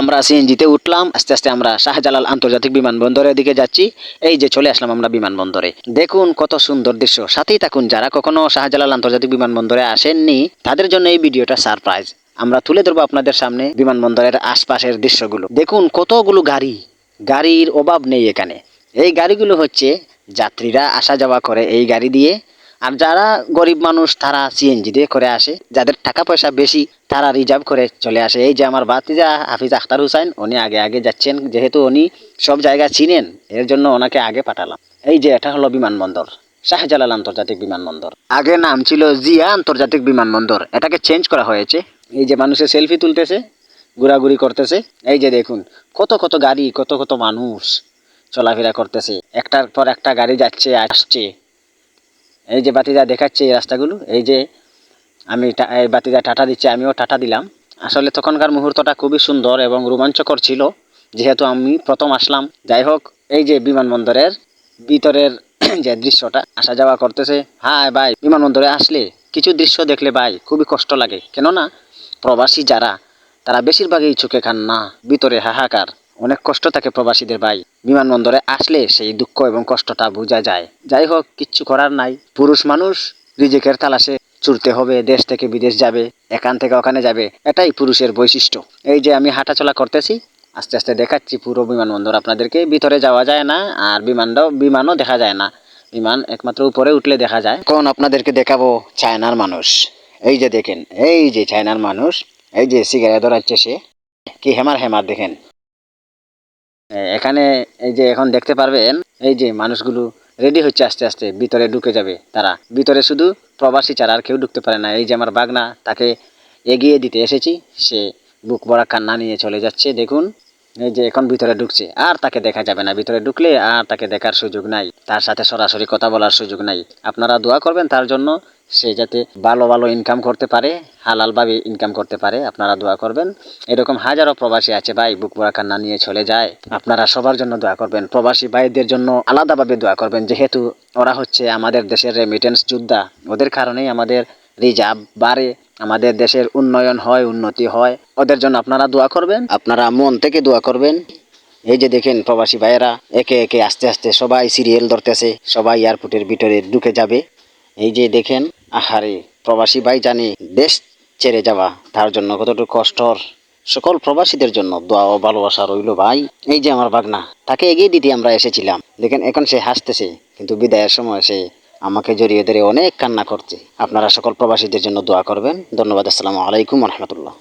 আমরা সিএনজিতে উঠলাম, আস্তে আস্তে আমরা শাহজালাল আন্তর্জাতিক বিমানবন্দরের দিকে যাচ্ছি, এই যে চলে আসলাম আমরা বিমানবন্দরে। দেখুন কত সুন্দর দৃশ্য, সাথেই থাকুন যারা কখনো শাহজালাল আন্তর্জাতিক বিমানবন্দরে আসেননি, তাদের জন্য এই ভিডিওটা সারপ্রাইজ। আমরা তুলে ধরবো আপনাদের সামনে বিমানবন্দরের আশপাশের দৃশ্যগুলো। দেখুন কতগুলো গাড়ি, গাড়ির অভাব নেই এখানে। এই গাড়িগুলো হচ্ছে যাত্রীরা আসা যাওয়া করে এই গাড়ি দিয়ে। আর যারা গরিব মানুষ, তারা সিএনজি দিয়ে করে আসে। যাদের টাকা পয়সা বেশি, তারা রিজার্ভ করে চলে আসে। এই যে আমার বাতিজা হাফিজ আখতার হুসাইন, উনি আগে আগে যাচ্ছেন। যেহেতু উনি সব জায়গা চিনেন, এর জন্য ওনাকে আগে পাঠালাম। এই যে, এটা হলো বিমানবন্দর, শাহজালাল আন্তর্জাতিক বিমানবন্দর। আগে নাম ছিল জিয়া আন্তর্জাতিক বিমানবন্দর। এটাকে চেঞ্জ করা হয়েছে। এই যে মানুষের সেলফি তুলতেছে, ঘোরাঘুরি করতেছে। এই যে দেখুন, কত কত গাড়ি, কত কত মানুষ চলাফেরা করতেছে। একটার পর একটা গাড়ি যাচ্ছে, আসছে। এই যে বাতিদা দেখাচ্ছে এই রাস্তাগুলো, এই যে আমি বাতিদা টাটা দিচ্ছে, আমিও টাটা দিলাম। আসলে তখনকার মুহূর্তটা খুবই সুন্দর এবং রোমাঞ্চকর ছিল, যেহেতু আমি প্রথম আসলাম। যাই হোক, এই যে বিমানবন্দরের ভিতরের যে দৃশ্যটা, আসা যাওয়া করতেছে। হ্যাঁ ভাই, বিমানবন্দরে আসলে কিছু দৃশ্য দেখলে ভাই খুবই কষ্ট লাগে। কেননা, প্রবাসী যারা, তারা বেশিরভাগই চোখে খান না, ভিতরে হাহাকার। অনেক কষ্ট থাকে প্রবাসীদের ভাই। বিমানবন্দরে আসলে সেই দুঃখ এবং কষ্টটা বোঝা যায়। যাই হোক, কিচ্ছু করার নাই। পুরুষ মানুষ, রিজেকের তালাশে ছুটতে হবে, দেশ থেকে বিদেশ যাবে, এখান থেকে ওখানে যাবে, এটাই পুরুষের বৈশিষ্ট্য। এই যে আমি হাঁটাচলা করতেছি, আস্তে আস্তে দেখাচ্ছি, পুরো বিমানবন্দর আপনাদেরকে। ভিতরে যাওয়া যায় না, আর বিমানটাও, বিমানও দেখা যায় না। বিমান একমাত্র উপরে উঠলে দেখা যায়। এখন আপনাদেরকে দেখাবো চায়নার মানুষ। এই যে দেখেন, এই যে চায়নার মানুষ, এই যে সিগারেট ধরাচ্ছে সে। কি হেমার হেমার দেখেন। এখানে এই যে এখন দেখতে পারবেন, এই যে মানুষগুলো রেডি হচ্ছে আস্তে আস্তে, ভিতরে ঢুকে যাবে তারা। ভিতরে শুধু প্রবাসী ছাড়া আর কেউ ঢুকতে পারে না। এই যে আমার বাগনা, তাকে এগিয়ে দিতে এসেছি। সে বুক ভরা কান্না নিয়ে চলে যাচ্ছে, দেখুন। এই যে এখন ভিতরে ঢুকছে, আর তাকে দেখা যাবে না। ভিতরে ঢুকলে আর তাকে দেখার সুযোগ নাই, তার সাথে সরাসরি কথা বলার সুযোগ নাই। আপনারা দোয়া করবেন তার জন্য, সে যাতে ভালো ভালো ইনকাম করতে পারে, হালালভাবে ইনকাম করতে পারে, আপনারা দোয়া করবেন। এরকম হাজারো প্রবাসী আছে ভাই, বুক ভরা কান্না নিয়ে চলে যায়। আপনারা সবার জন্য দোয়া করবেন, প্রবাসী ভাইদের জন্য আলাদাভাবে দোয়া করবেন। যেহেতু ওরা হচ্ছে আমাদের দেশের রেমিটেন্স যোদ্ধা, ওদের কারণেই আমাদের রিজার্ভ বাড়ে, আমাদের দেশের উন্নয়ন হয়, উন্নতি হয়। ওদের জন্য আপনারা দোয়া করবেন। আপনারা মন থেকে দোয়া করবেন। এই যে দেখেন প্রবাসী ভাইয়েরা, একে একে আস্তে আস্তে সবাই সিরিয়াল ধরতেছে, সবাই এয়ারপোর্টের ভিতরে ঢুকে যাবে। এই যে দেখেন, আহারে, প্রবাসী ভাই জানি দেশ ছেড়ে যাওয়া, তার জন্য কতটুকু কষ্টর সকল প্রবাসীদের জন্য দোয়া ও ভালোবাসা রইল ভাই। এই যে আমার বাগনা তাকে এগিয়ে দিতে আমরা এসেছিলাম। দেখেন, এখন সে হাসতেছে, কিন্তু বিদায়ের সময় সে আমাকে জড়িয়ে ধরে অনেক কান্না করছে। আপনারা সকল প্রবাসীদের জন্য দোয়া করবেন। ধন্যবাদ। আসসালামু আলাইকুম রহমতুল্লাহ।